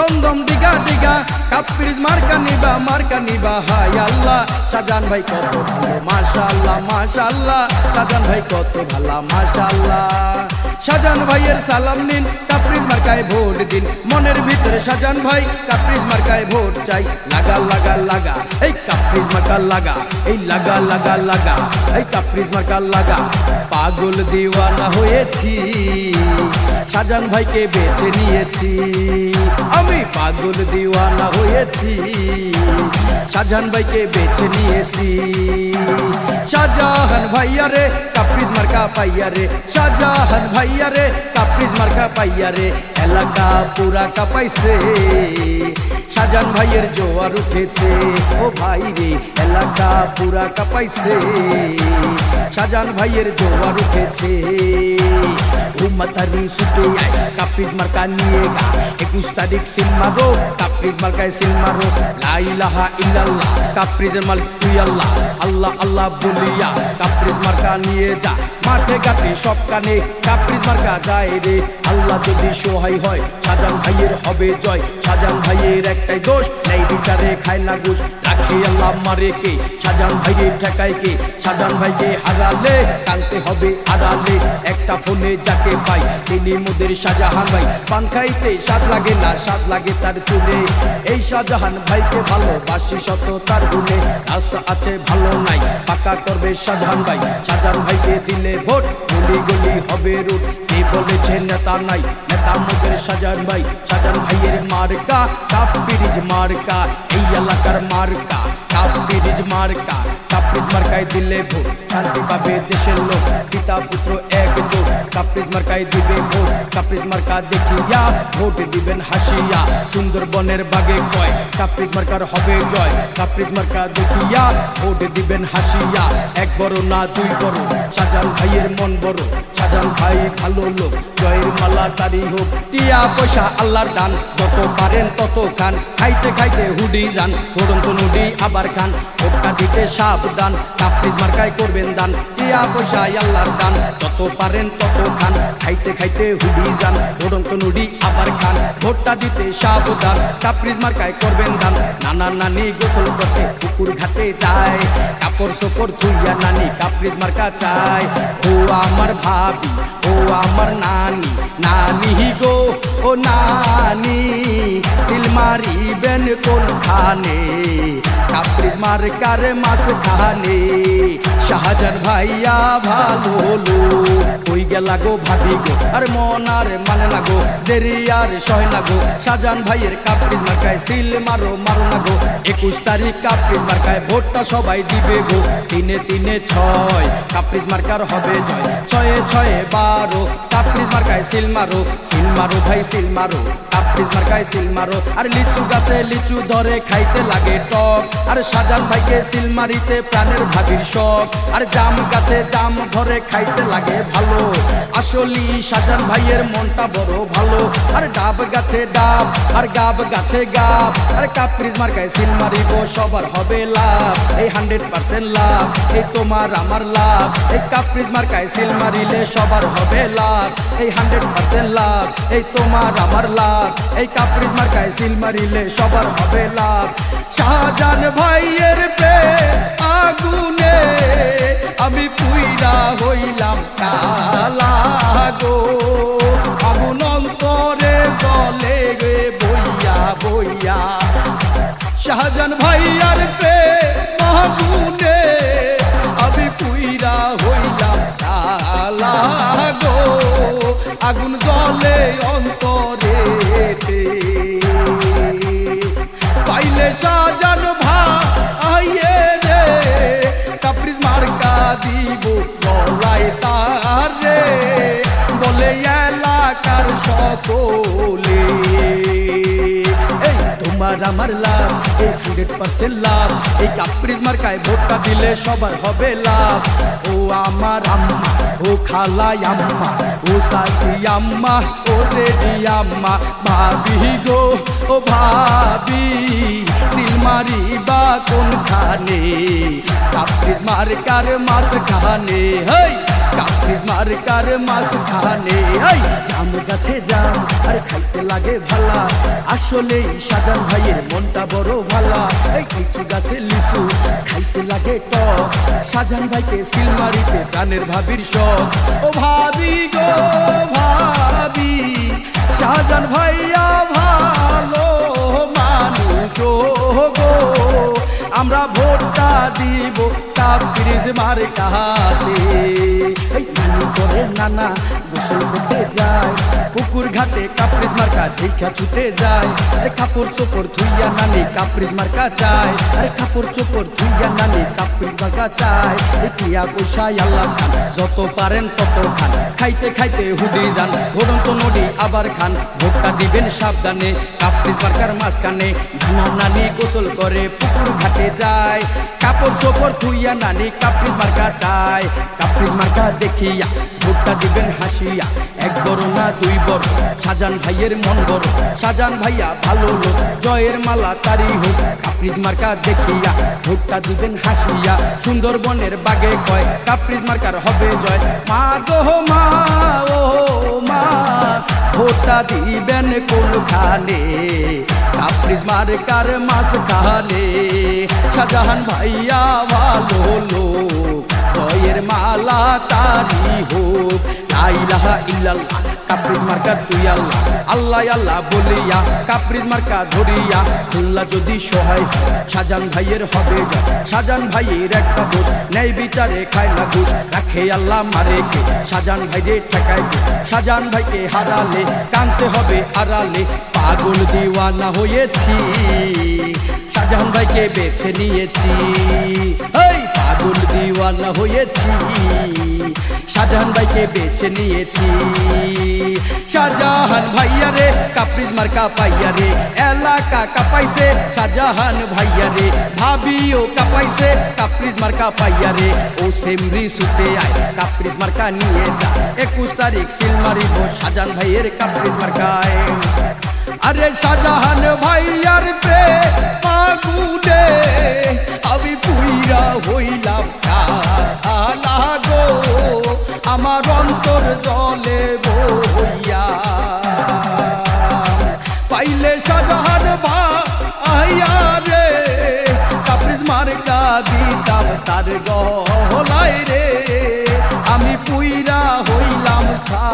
দমদম দিগা দিগা, কাপ্রিজ মার্কা নিবা মার্কা নিবা হাই আল্লাহ। শাহজাহান ভাই কত ভালো মাশাল্লাহ মাশাল্লাহ শাহজাহান ভাই কত ভালো মাশাল্লাহ শাহজাহান ভাইয়ের সালাম নিন, কাপ্রিজ মার্কায় ভোট দিন। মনের ভিতরে শাহজাহান ভাই, কাপ্রিজ মার্কায় ভোট চাই। লাগা লাগা লাগা, এই কাপ্রিজ মার্কা লাগা, এই লাগা লাগা লাগা, এই কাপ্রিজ মার্কা লাগা। পাগল দিওয়ানা হয়েছি। শাহজাহান ভাইকে বেছে নিয়েছি। আমি পাগল দিওয়ানা হয়েছি। শাহজাহান ভাইকে বেছে নিয়েছি। শাহজাহান ভাইয়া রে, কাপ্রিজ মার্কা পাইয়া রে। শাহজাহান ভাইয়া রে, কাপ্রিজ মার্কা পাইয়া রে। এলাকা পুরা কাপাইছে। শাহজাহান ভাইয়ের জোয়ার উঠেছে। ও ভাই রে, এলাকা পুরা কাপাইছে। শাহজাহান ভাইয়ের জোয়ার উঠেছে। উম্মাতারি সুতে আয় কাপ্রিজ মার্কা নিয়ে গা একুশ তারিখ সিল মারো কাপ্রিজ মার্কায় সিল মারো লা ইলাহা ইল্লাল্লাহ কাপ্রিজের মালিক তুই আল্লাহ আল্লাহ আল্লাহ বলিয়া কাপ্রিজ মার্কা নিয়ে যা। মাঠে ঘাটে সব কানে কাপ্রিজ মার্কা যায় রে। আল্লাহ যদি সহায় হয়, সাজান ভাইয়ের হবে জয়। সাজান ভাইয়ের একটাই দোষ, নেই বিচারে খায় না ঘুষ। রাখে আল্লাহ মারে কে? সাজান ভাইকে ঠেকায় কে? সাজান ভাইকে হারালে কানতে হবে আড়ালে। একটা ফোনে যাকে পাই, তিনি মোদের শাহজাহান ভাই। পান খাইতে স্বাদ লাগে না, স্বাদ লাগে তার চুলে। এই শাহজাহান ভাইকে ভালোবাসি শত তার গুণে। রাস্তা আছে ভালো নাই, পাকা করবে শাহজাহান ভাই। শাহজাহান ভাইকে দিলে ভোট, গলি গলি হবে রুট। কে বলেছে নেতা নাই, নেতা মোদের সাজান ভাই। সাজান ভাইয়ের মার্কা, কাপ ব্রিজ মার্কা, এই এলাকার মার্কা, কাপ ব্রিজ মার্কা। কাপ্রিজ মার্কাই দিলে ভোট শান্তি পাবে দেশের লোক, পিতা, পুত্র একজোট কাপ্রিজ মার্কাই দিবে ভোট কাপ্রিজ মার্কা দেখিয়া ভোট দিবেন হাসিয়া। সুন্দরবনের বাগে কয় কাপ্রিজ মার্কার হবে জয়। কাপ্রিজ মার্কা দেখিয়া ভোট দিবেন হাসিয়া। এক বড় না দুই বড় সাজান ভাইয়ের মন বড়। সাজান ভাই, ভালো লোক। জয়ের মালা তারি হোক। টিয়া পয়সা আল্লাহর দান। যত পারেন তত খান খাইতে খাইতে হুডি যান। ফোড়ন্ত নুডি আবার খান ভোটটা দিতে সাবধান। কাপ্রিজ মার্কায় করবেন দান। টিয়া পয়সা আল্লাহর দান। যত পারেন তত খান খাইতে খাইতে হুডি যান। ফোড়ন্ত নুডি আবার খান। ভোটটা দিতে সাবধান। কাপ্রিজ মার্কায় করবেন দান। নানা নানি গোসল করতে পুকুর ঘাটে যায়। কাপড় সোপড় ধুইয়া নানি কাপ্রিজ মার্কা চায়। ও আমার ভাবি, ও আমার নানি। নানি গো, ও নানি সিলমারি বেন কোন খানে কাপ্রিজ মার্কার মাস খানে শাহজান ভাইয়া ভালো লো কই গেলা গো ভাবি গো। আর মন আর মানে না গো, দেরি আর সহে না গো। সাজান ভাইয়ের কাপড় মার্কায় সিল মারো মারো না গো। একুশ তারিখ কাপড় মার্কায় ভোটটা সবাই দিবে গো। তিনে তিনে ছয় কাপড় মার্কার হবে জয়। ছয়ে ছয়ে বারো কাপড় মার্কায় সিল মারো সিল মারো ভাই, সিল মারো। কাপ্রিজ সিল মারো। আর লিচু গাছে লিচু ধরে খাইতে লাগে টক। আর সাজান ভাইকে সিল মারিতে প্রাণের ভাবির শখ। আর জাম গাছে জাম ধরে খাইতে লাগে ভালো। আসলি সাজান ভাইয়ের মনটা বড় ভালো। আর ডাব গাছে ডাব, আর গাব গাছে গাব। আর কাপ্রিজ মার্কায় সিল মারিব, সবার হবে লাভ। এই হান্ড্রেড পার্সেন্ট লাভ, এই তোমার আমার লাভ। এই কাপ্রিজ মার্কায় সিল মারিলে সবার হবে লাভ। এই হান্ড্রেড পার্সেন্ট লাভ, এই তোমার আমার লাভ। এই কাপ্রিজ মার্কায় সিল মারিলে সবার হবে লাভ। শাহজান ভাইয়ের পে আগুনে আমি পুইরা হইলাম কালা গো আগুন অন্তরে জলে গে বইয়া বইয়া। শাহজান ভাইয়ার পে আগুনে আমি পুইরা হইলাম কালা গো আগুন মার্কা দিব গলায় তার বলে এলাকার সকলে। তোমার আমার লাভ, এই হান্ড্রেড পার্সেন্ট লাভ। এই কাপ্রিজ মার্কায় ভোটটা দিলে সবার হবে লাভ। ও আমার আম্মা, ও খালাই আম্মা, ও শাশি আম্মা, ও রেডি আম্মা, ভাবি গো, ও ভাবি, সিলমারি বা কোনখানে? মার্কার মাস খানে হেই। কাপ্রিজ মার্কার মাস খানে হেই। জাম গাছে জাম, আর খাইতে লাগে ভালা। আসলে সাজান ভাইয়ের মনটা বড় ভালা। এই কিছু গাছে লিচু, খাইতে লাগে টক। সাজান ভাইকে সিলমারিতে প্রাণের ভাবির শখ। ও ভাবি গো, ভাবি শাহজান ভাইয়া ভালো মানুষ আমরা ভোটটা দিব তার কাপ্রিজ মার কাহাতে করে নানা গোসল যায়। পুকুর ঘাটে কাপ্রিজ মার্কা দেখা ছুটে যায়। আরে কাপড় চোপড় ধুইয়া নানি কাপ্রিজ মার্কা চায় আরে কাপড় চোপড় ধুইয়া নানি কাপ্রিজ মার্কা চায় টিয়া পয়সায় আল্লাহ খান, যত পারেন তত খান। খাইতে খাইতে হুদি যান ঘোড়ন্ত নদী আবার খান। ভোটটা দিবেন সাবধানে কাপ্রিজ মার্কার মাঝখানে। নানি গোসল করে, পুকুর ঘাটে যায়। কাপড় চোপড় ধুইয়া নানি কাপ্রিজ মার্কা চায় কাপড় মার্কা দেখিয়া ভোটটা দিবেন হাসিয়া। এক বড় না দুই বড়, সাজান ভাইয়ের মন বড়। সাজান ভাইয়া ভালো লোক, জয়ের মালা তারি হোক। কাপ্রিজ মার্কা দেখিয়া ভোটটা দিবেন হাসিয়া। সুন্দরবনের বাগে কয় কাপ্রিজ মার্কার হবে জয়। মা গো মা, ও মা ভোটটা দিবেন কোনখানে? কাপ্রিজ মার্কার মাস খানে শাহজাহান ভাইয়া ভালো লোক। জয়ের মালা তারি হোক। লাইলাহা ইল্লাল্লাহ কাপ্রিজ মার্কা তুই আল্লাহ। আল্লাহ আল্লাহ বলিয়া কাপ্রিজ মার্কা ধরিয়া। খুল্লা যদি সহায় সাজান ভাইয়ের হবে। সাজান ভাইয়ের একটা দোষ, ন্যায় বিচারে খায় না ঘুষ। রাখে আল্লাহ মারে কে? সাজান ভাইরে ঠেকায় কে? সাজান ভাইকে হারালে কানতে হবে আড়ালে। পাগল দিওয়ানা হয়েছি। শাহজাহান বেছে নিয়েছি। এই পাগল দিওয়ানা হয়েছি। শাহজাহান ভাইকে বেছে নিয়েছি। শাহজাহান ভাইয়া রে, কাপ্রিজ মার্কা পাইয়া রে। এলাকা কাপাইছে শাহজাহান ভাইয়া রে। ভাবিও কাপাইছে কাপ্রিজ মার্কা পাইয়া রে। ও সেমরি সুতে আয়, কাপ্রিজ মার্কা নিয়ে যা। একুশ তারিখ সিল মারিব শাহজাহান ভাইয়ের কাপ্রিজ মার্কায়। আরে শাহজাহান ভাইয়ার গলায় রে আমি পুইরা হইলাম সা